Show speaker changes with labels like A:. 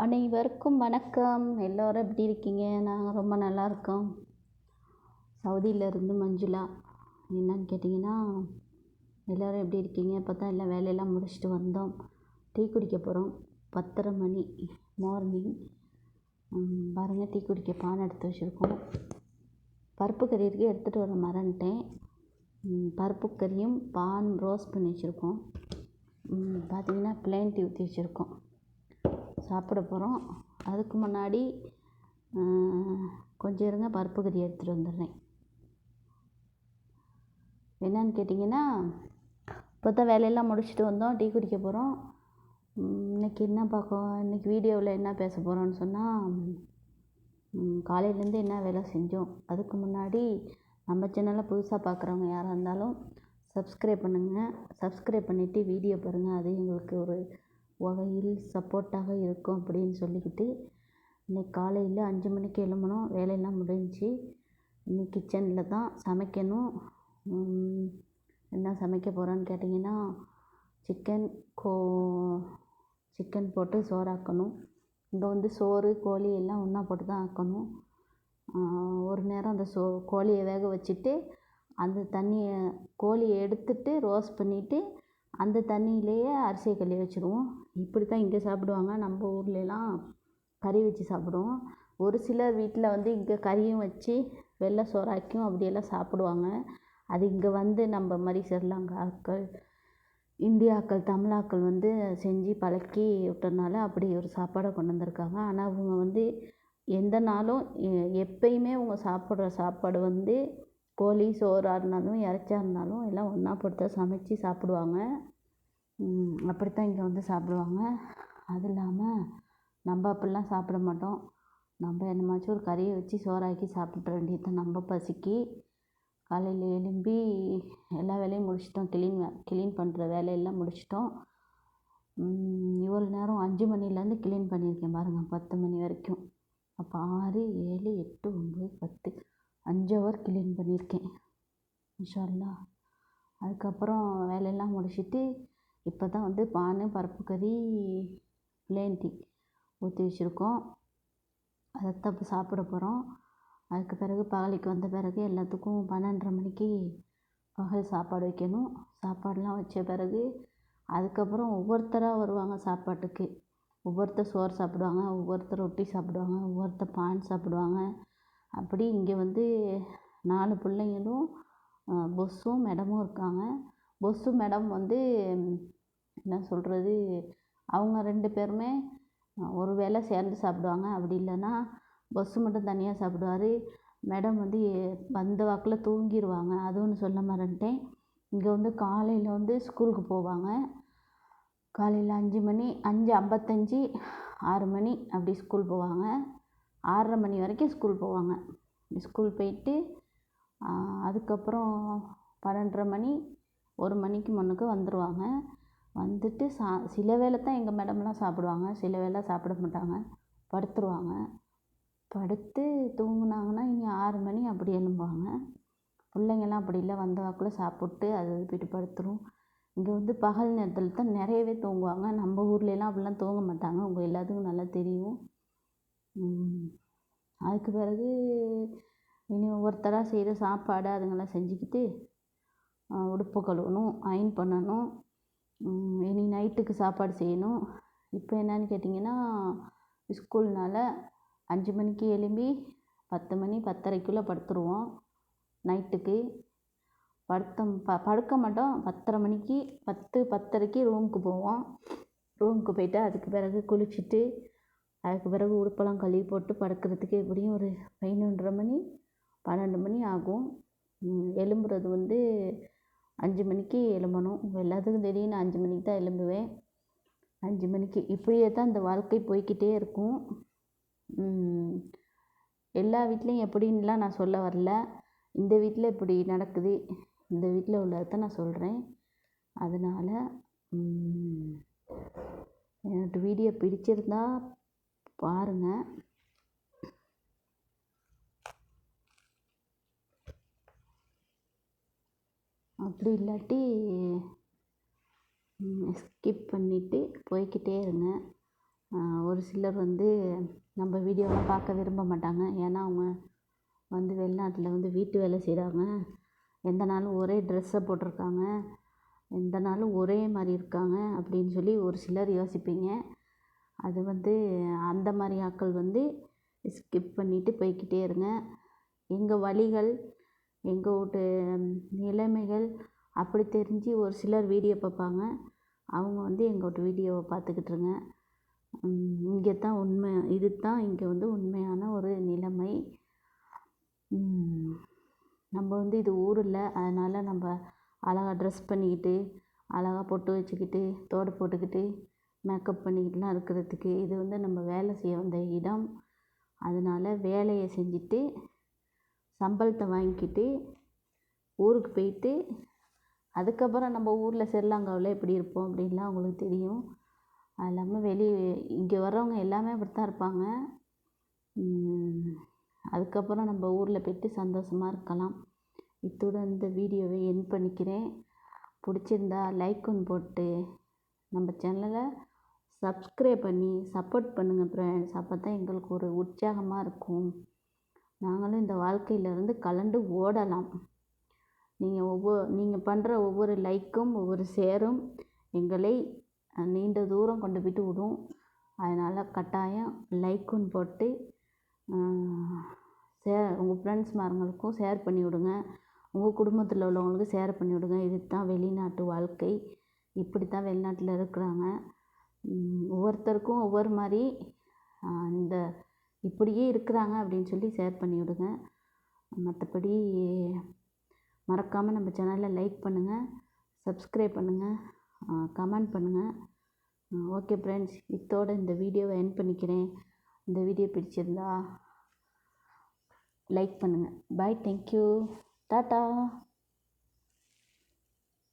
A: அனைவருக்கும் வணக்கம். எல்லோரும் எப்படி இருக்கீங்க? நாங்கள் ரொம்ப நல்லா இருக்கோம். சவுதியிலேருந்து மஞ்சுளா என்னன்னு கேட்டிங்கன்னா எல்லோரும் எப்படி இருக்கீங்க? இப்போ தான் எல்லாம் வேலையெல்லாம் முடிச்சுட்டு வந்தோம். டீ குடிக்க போகிறோம் பத்தரை மணி மார்னிங் பாருங்கள் டீ குடிக்க பானை எடுத்து வச்சுருக்கோம். பருப்பு கறி இருக்கு எடுத்துகிட்டு வர மறந்துட்டேன். பருப்பு கறியும் பான் ரோஸ்ட் பண்ணி வச்சுருக்கோம். பார்த்திங்கன்னா பிளேன் டீ ஊற்றி வச்சுருக்கோம். சாப்பிட போகிறோம். அதுக்கு முன்னாடி கொஞ்சம் இருங்க பருப்பு கறி எடுத்துகிட்டு வந்துடுறேன். என்னன்னு கேட்டிங்கன்னா இப்போ தான் வேலையெல்லாம் முடிச்சுட்டு வந்தோம். டீ குடிக்க போகிறோம். இன்றைக்கி என்ன பார்க்க இன்றைக்கி வீடியோவில் என்ன பேச போகிறோன்னு சொன்னால் காலையிலேருந்து என்ன வேலை செஞ்சோம். அதுக்கு முன்னாடி நம்ம சேனலை புதுசாக பார்க்குறவங்க யாராக இருந்தாலும் சப்ஸ்கிரைப் பண்ணுங்கள் சப்ஸ்கிரைப் பண்ணிவிட்டு வீடியோ பாருங்கள் அது எங்களுக்கு ஒரு வகையில் சப்போர்ட்டாக இருக்கும் அப்படின்னு சொல்லிக்கிட்டு இன்றைக்கி காலையில் அஞ்சு மணிக்கு எழும்பினோம் வேலையெல்லாம் முடிஞ்சிச்சு இன்றைக்கி கிச்சனில் தான் சமைக்கணும். என்ன சமைக்க போகிறோன்னு கேட்டிங்கன்னா சிக்கன் கோ சிக்கன் போட்டு சோறு ஆக்கணும் இங்கே வந்து சோறு கோழி எல்லாம் ஒன்றா போட்டு தான் ஆக்கணும். ஒரு நேரம் அந்த சோ கோழியை வேக வச்சுட்டு அந்த தண்ணியை கோழியை எடுத்துட்டு ரோஸ்ட் பண்ணிவிட்டு அந்த தண்ணியிலேயே அரிசியை கழுவி வச்சுருவோம். இப்படி தான் இங்கே சாப்பிடுவாங்க. நம்ம ஊர்லலாம் கறி வச்சு சாப்பிடுவோம். ஒரு சிலர் வீட்டில் வந்து இங்கே கறியும் வச்சு வெள்ளை சோறாக்கியும் அப்படியெல்லாம் சாப்பிடுவாங்க. அது இங்கே வந்து நம்ம மாதிரி ஸ்ரீலங்கா ஆட்கள் இந்தியாக்கள் தமிழாக்கள் வந்து செஞ்சு பழக்கி விட்டனால அப்படி ஒரு சாப்பாடை கொண்டு வந்திருக்காங்க. ஆனால் அவங்க வந்து எந்த நாளும் எப்பயுமே அவங்க சாப்பிட்ற சாப்பாடு வந்து கோழி சோறாக இருந்தாலும் இறைச்சியா இருந்தாலும் எல்லாம் ஒன்றா போட்டு தான் சமைச்சி சாப்பிடுவாங்க. அப்படித்தான் இங்கே வந்து சாப்பிடுவாங்க. அது இல்லாமல் நம்ம அப்படிலாம் சாப்பிட மாட்டோம். நம்ம என்னமாச்சும் ஒரு கறியை வச்சு சோறாக்கி சாப்பிட்ற வேண்டியது தான். நம்ம பசிக்கு. காலையில் எழும்பி எல்லா வேலையும் முடிச்சிட்டோம். கிளீன் கிளீன் பண்ணுற வேலையெல்லாம் முடிச்சிட்டோம். இவ்வளோ நேரம் அஞ்சு மணிலேருந்து கிளீன் பண்ணியிருக்கேன் பாருங்கள் பத்து மணி வரைக்கும். அப்போ ஆறு ஏழு எட்டு ஒம்பது பத்து அஞ்சு ஹவர் கிளீன் பண்ணியிருக்கேன். இன்ஷால்லா அதுக்கப்புறம் வேலையெல்லாம் முடிச்சுட்டு இப்போ தான் வந்து பானு பருப்பு கறி ப்ளேன் டீ ஊற்றி வச்சுருக்கோம். அதைத்தான் இப்போ சாப்பிட போகிறோம் அதுக்கு பிறகு பகலுக்கு வந்த பிறகு எல்லாத்துக்கும் பன்னெண்டரை மணிக்கு பகல் சாப்பாடு வைக்கணும். சாப்பாடெலாம் வச்ச பிறகு அதுக்கப்புறம் ஒவ்வொருத்தராக வருவாங்க சாப்பாட்டுக்கு. ஒவ்வொருத்தர் சோறு சாப்பிடுவாங்க ஒவ்வொருத்தர் ரொட்டி சாப்பிடுவாங்க ஒவ்வொருத்தர் பான் சாப்பிடுவாங்க. அப்படி இங்கே வந்து நாலு பிள்ளைங்களும் பொஸ்ஸும் மேடமும் இருக்காங்க. பொஸ்ஸு மேடம் வந்து என்ன சொல்கிறது அவங்க ரெண்டு பேருமே ஒரு வேளை சேர்ந்து சாப்பிடுவாங்க. அப்படி இல்லைன்னா பொஸ்ஸு மட்டும் தனியாக சாப்பிடுவாரு. மேடம் வந்து வந்த வாக்கில் தூங்கிடுவாங்க அது ஒன்று சொல்ல மறந்துட்டேன். இங்கே வந்து காலையில் வந்து ஸ்கூலுக்கு போவாங்க. காலையில் அஞ்சு மணி அஞ்சு ஐம்பத்தஞ்சி ஆறு மணி அப்படி ஸ்கூல் போவாங்க. ஆறரை மணி வரைக்கும் ஸ்கூல் போவாங்க. ஸ்கூல் போயிட்டு அதுக்கப்புறம் பன்னெண்டரை மணி ஒரு மணிக்கு முன்னுக்கு வந்துடுவாங்க வந்துட்டு சா சில வேளை தான் எங்கள் மேடம்லாம் சாப்பிடுவாங்க. சில வேளை சாப்பிட மாட்டாங்க. படுத்துருவாங்க. படுத்து தூங்குனாங்கன்னா இனி ஆறு மணி அப்படி எழும்புவாங்க. பிள்ளைங்கலாம் அப்படி இல்லை. வந்த வாக்கில் சாப்பிட்டு அது போய்ட்டு படுத்துரும். இங்கே வந்து பகல் நேரத்தில் தான் நிறையவே தூங்குவாங்க. நம்ம ஊர்லலாம் அப்படிலாம் தூங்க மாட்டாங்க. உங்கள் எல்லாத்துக்கும் நல்லா தெரியும். அதுக்கு பிறகு இனி ஒவ்வொருத்தராக செய்கிற சாப்பாடு அதுங்கெல்லாம் செஞ்சுக்கிட்டு உடுப்பு கழுவணும் அயன் பண்ணணும் இனி நைட்டுக்கு சாப்பாடு செய்யணும். இப்போ என்னன்னு கேட்டிங்கன்னா ஸ்கூல்னால அஞ்சு மணிக்கு எழும்பி பத்து மணி பத்தரைக்குள்ளே படுத்துருவோம். நைட்டுக்கு படுத்த ப படுக்க மாட்டோம். பத்தரை மணிக்கு பத்து பத்தரைக்கு ரூமுக்கு போவோம். ரூமுக்கு போயிட்டு அதுக்கு பிறகு குளிச்சுட்டு அதுக்கு பிறகு உடுப்பெல்லாம் கழுவி போட்டு படுக்கிறதுக்கு எப்படியும் ஒரு பதினொன்றரை மணி பன்னெண்டு மணி ஆகும். எழும்புறது வந்து அஞ்சு மணிக்கு எழும்பணும். எல்லாத்துக்கும் தெரியும் நான் அஞ்சு மணிக்கு தான் எழும்புவேன். அஞ்சு மணிக்கு. இப்படியே தான் இந்த வாழ்க்கை போய்க்கிட்டே இருக்கும். எல்லா வீட்லேயும் எப்படின்லாம் நான் சொல்ல வரல. இந்த வீட்டில் இப்படி நடக்குது. இந்த வீட்டில் உள்ளதை தான் நான் சொல்கிறேன் அதனால் எனக்கு வீடியோ பிடிச்சிருந்தா பாருங்கள் அப்படி இல்லாட்டி ஸ்கிப் பண்ணிவிட்டு போய்க்கிட்டே இருங்க. ஒரு சிலர் வந்து நம்ம வீடியோலாம் பார்க்க விரும்ப மாட்டாங்க. ஏன்னா அவங்க வந்து வெளிநாட்டில் வந்து வீட்டு வேலை செய்கிறாங்க எந்த நாளும் ஒரே ட்ரெஸ்ஸை போட்டிருக்காங்க. எந்த நாளும் ஒரே மாதிரி இருக்காங்க அப்படின்னு சொல்லி ஒரு சிலர் யோசிப்பீங்க. அது வந்து அந்த மாதிரி ஆட்கள் வந்து ஸ்கிப் பண்ணிவிட்டு போய்க்கிட்டே இருங்க. எங்கள் வழிகள் எங்கள் வீட்டு நிலைமைகள் அப்படி தெரிஞ்சு ஒரு சிலர் வீடியோ பார்ப்பாங்க. அவங்க வந்து எங்கள் வீட்டு வீடியோவை பார்த்துக்கிட்ருங்க இங்கே தான் உண்மை இது தான் இங்கே வந்து உண்மையான ஒரு நிலைமை. நம்ம வந்து இது ஊர் இல்லை அதனால் நம்ம அழகா ட்ரெஸ் பண்ணிக்கிட்டு அழகா பொட்டு வச்சுக்கிட்டு தோடு போட்டுக்கிட்டு மேக்கப் பண்ணிக்கிட்டுலாம் இருக்கிறதுக்கு இது வந்து நம்ம வேலை செய்ய வந்த இடம். அதனால் வேலையை செஞ்சுட்டு சம்பளத்தை வாங்கிக்கிட்டு ஊருக்கு போயிட்டு அதுக்கப்புறம் நம்ம ஊரில் ஸ்ரீலங்காவில் எப்படி இருப்போம் அப்படின்லாம் அவங்களுக்கு தெரியும். அது இல்லாமல் வெளியே இங்கே வர்றவங்க எல்லாமே அப்படித்தான் இருப்பாங்க. அதுக்கப்புறம் நம்ம ஊரில் போய்ட்டு சந்தோஷமாக இருக்கலாம். இத்துடன் இந்த வீடியோவை என் பண்ணிக்கிறேன். பிடிச்சிருந்தா லைக் ஒன்று போட்டு நம்ம சேனலை சப்ஸ்கிரைப் பண்ணி சப்போர்ட் பண்ணுங்கள் ஃப்ரெண்ட்ஸ் அப்போ தான் எங்களுக்கு ஒரு உற்சாகமாக இருக்கும். நாங்களும் இந்த வாழ்க்கையிலேருந்து கலண்டு ஓடலாம். நீங்கள் ஒவ்வொரு நீங்கள் பண்ணுற ஒவ்வொரு லைக்கும் ஒவ்வொரு ஷேரும் எங்களை நீண்ட தூரம் கொண்டு போய்ட்டு விடும். அதனால் கட்டாயம் லைக்குன்னு போட்டு ஷேர் உங்கள் ஃப்ரெண்ட்ஸ் மாருங்களுக்கும் ஷேர் பண்ணி விடுங்க. உங்கள் குடும்பத்தில் உள்ளவங்களுக்கு ஷேர் பண்ணி விடுங்க. இது தான் வெளிநாட்டு வாழ்க்கை. இப்படி தான் வெளிநாட்டில் இருக்கிறாங்க. ஒவ்வொருத்தருக்கும் ஒவ்வொரு மாதிரி இந்த இப்படியே இருக்கிறாங்க அப்படின்னு சொல்லி ஷேர் பண்ணி விடுங்க. மற்றபடி மறக்காமல் நம்ம சேனலை லைக் பண்ணுங்கள் சப்ஸ்கிரைப் பண்ணுங்கள் கமெண்ட் பண்ணுங்கள் ஓகே ஃப்ரெண்ட்ஸ் இத்தோடு இந்த வீடியோவை என் பண்ணிக்கிறேன். இந்த வீடியோ பிடிச்சிருந்தா லைக் பண்ணுங்கள் பாய் தேங்க்யூ டாட்டா